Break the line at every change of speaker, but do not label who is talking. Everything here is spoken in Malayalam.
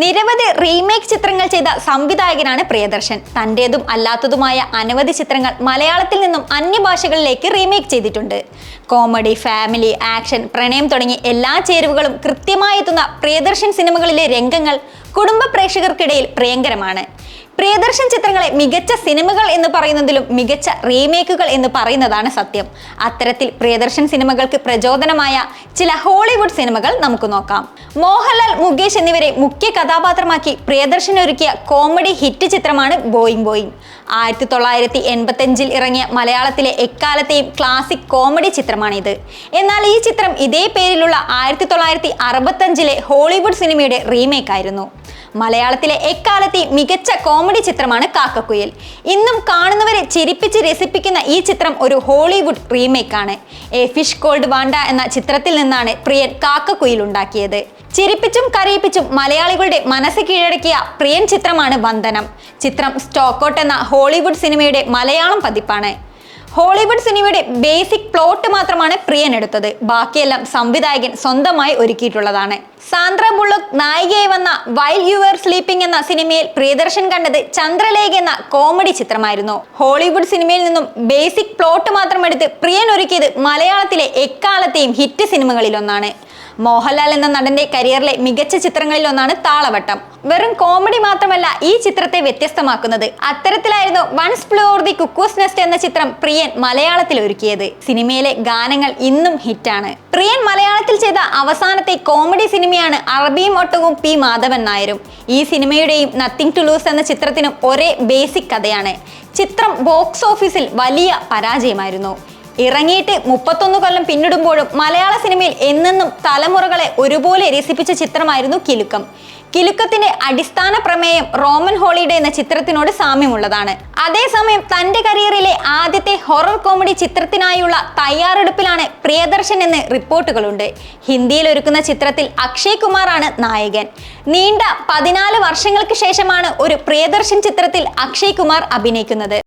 നിരവധി റീമേക്ക് ചിത്രങ്ങൾ ചെയ്ത സംവിധായകനാണ് പ്രിയദർശൻ. തന്റേതും അല്ലാത്തതുമായ അനവധി ചിത്രങ്ങൾ മലയാളത്തിൽ നിന്നും അന്യഭാഷകളിലേക്ക് റീമേക്ക് ചെയ്തിട്ടുണ്ട്. കോമഡി ഫാമിലി ആക്ഷൻ പ്രണയം തുടങ്ങി എല്ലാ ചേരുവകളും കൃത്യമായി എത്തുന്ന പ്രിയദർശൻ സിനിമകളിലെ രംഗങ്ങൾ കുടുംബ പ്രേക്ഷകർക്കിടയിൽ പ്രിയങ്കരമാണ്. പ്രിയദർശൻ ചിത്രങ്ങളെ മികച്ച സിനിമകൾ എന്ന് പറയുന്നതിലും മികച്ച റീമേക്കുകൾ എന്ന് പറയുന്നതാണ് സത്യം. അത്തരത്തിൽ പ്രിയദർശൻ സിനിമകൾക്ക് പ്രചോദനമായ ചില ഹോളിവുഡ് സിനിമകൾ നമുക്ക് നോക്കാം. മോഹൻലാൽ മുകേഷ് എന്നിവരെ മുഖ്യ കഥാപാത്രമാക്കി പ്രിയദർശൻ ഒരുക്കിയ കോമഡി ഹിറ്റ് ചിത്രമാണ് ബോയിങ് ബോയിങ്. ആയിരത്തി തൊള്ളായിരത്തി എൺപത്തഞ്ചിൽ ഇറങ്ങിയ മലയാളത്തിലെ എക്കാലത്തെയും ക്ലാസിക് കോമഡി ചിത്രമാണിത്. എന്നാൽ ഈ ചിത്രം ഇതേ പേരിലുള്ള ആയിരത്തി തൊള്ളായിരത്തി അറുപത്തഞ്ചിലെ ഹോളിവുഡ് സിനിമയുടെ റീമേക്ക് ആയിരുന്നു മലയാളത്തിലെ എക്കാലത്തെ മികച്ച കോമഡി ചിത്രമാണ് കാക്കക്കുയിൽ. ഇന്നും കാണുന്നവരെ ചിരിപ്പിച്ച് രസിപ്പിക്കുന്ന ഈ ചിത്രം ഒരു ഹോളിവുഡ് റീമേക്കാണ്. എ ഫിഷ് കോൾഡ് വാണ്ട എന്ന ചിത്രത്തിൽ നിന്നാണ് പ്രിയൻ കാക്കക്കുയിൽ ഉണ്ടാക്കിയത്. ചിരിപ്പിച്ചും കരയിപ്പിച്ചും മലയാളികളുടെ മനസ്സ് കീഴടക്കിയ പ്രിയൻ ചിത്രമാണ് വന്ദനം. ചിത്രം സ്റ്റോക്കോട്ട് എന്ന ഹോളിവുഡ് സിനിമയുടെ മലയാളം പതിപ്പാണ്. ഹോളിവുഡ് സിനിമയുടെ ബേസിക് പ്ലോട്ട് മാത്രമാണ് പ്രിയൻ എടുത്തത്. ബാക്കിയെല്ലാം സംവിധായകൻ സ്വന്തമായി ഒരുക്കിയിട്ടുള്ളതാണ്. സാന്ദ്ര ബുള്ളക് നായികയായി വന്ന വൈൽ യു ആർ സ്ലീപ്പിംഗ് എന്ന സിനിമയിൽ പ്രിയദർശൻ കണ്ടത് ചന്ദ്രലേഖ എന്ന കോമഡി ചിത്രമായിരുന്നു. ഹോളിവുഡ് സിനിമയിൽ നിന്നും ബേസിക് പ്ലോട്ട് മാത്രം എടുത്ത് പ്രിയൻ ഒരുക്കിയത് മലയാളത്തിലെ എക്കാലത്തെയും ഹിറ്റ് സിനിമകളിലൊന്നാണ്. മോഹൻലാൽ എന്ന നടന്റെ കരിയറിലെ മികച്ച ചിത്രങ്ങളിൽ ഒന്നാണ് താളവട്ടം. വെറും കോമഡി മാത്രമല്ല ഈ ചിത്രത്തെ വ്യത്യസ്തമാക്കുന്നത്. അത്തരത്തിലായിരുന്നു once floor the cuckoo's nest എന്ന ചിത്രം പ്രിയൻ മലയാളത്തിൽ ഒരുക്കിയത്. സിനിമയിലെ ഗാനങ്ങൾ ഇന്നും ഹിറ്റാണ്. പ്രിയൻ മലയാളത്തിൽ ചെയ്ത അവസാനത്തെ കോമഡി സിനിമയാണ് അറബിയും ഒട്ടകവും പി മാധവൻ നായരും. ഈ സിനിമയുടെയും നത്തിങ് ടു ലൂസ് എന്ന ചിത്രത്തിനും ഒരേ ബേസിക് കഥയാണ്. ചിത്രം ബോക്സ് ഓഫീസിൽ വലിയ പരാജയമായിരുന്നു. ഇറങ്ങിയിട്ട് മുപ്പത്തൊന്ന് കൊല്ലം പിന്നിടുമ്പോഴും മലയാള സിനിമയിൽ എന്നെന്നും തലമുറകളെ ഒരുപോലെ രസിപ്പിച്ച ചിത്രമായിരുന്നു കിലുക്കം. കിലുക്കത്തിന്റെ അടിസ്ഥാന പ്രമേയം റോമൻ ഹോളിഡേ എന്ന ചിത്രത്തിനോട് സാമ്യമുള്ളതാണ്. അതേസമയം തന്റെ കരിയറിലെ ആദ്യത്തെ ഹൊറർ കോമഡി ചിത്രത്തിനായുള്ള തയ്യാറെടുപ്പിലാണ് പ്രിയദർശൻ എന്ന് റിപ്പോർട്ടുകളുണ്ട്. ഹിന്ദിയിൽ ഒരുക്കുന്ന ചിത്രത്തിൽ അക്ഷയ് കുമാറാണ് നായകൻ. നീണ്ട പതിനാല് വർഷങ്ങൾക്ക് ശേഷമാണ് ഒരു പ്രിയദർശൻ ചിത്രത്തിൽ അക്ഷയ് കുമാർ അഭിനയിക്കുന്നത്.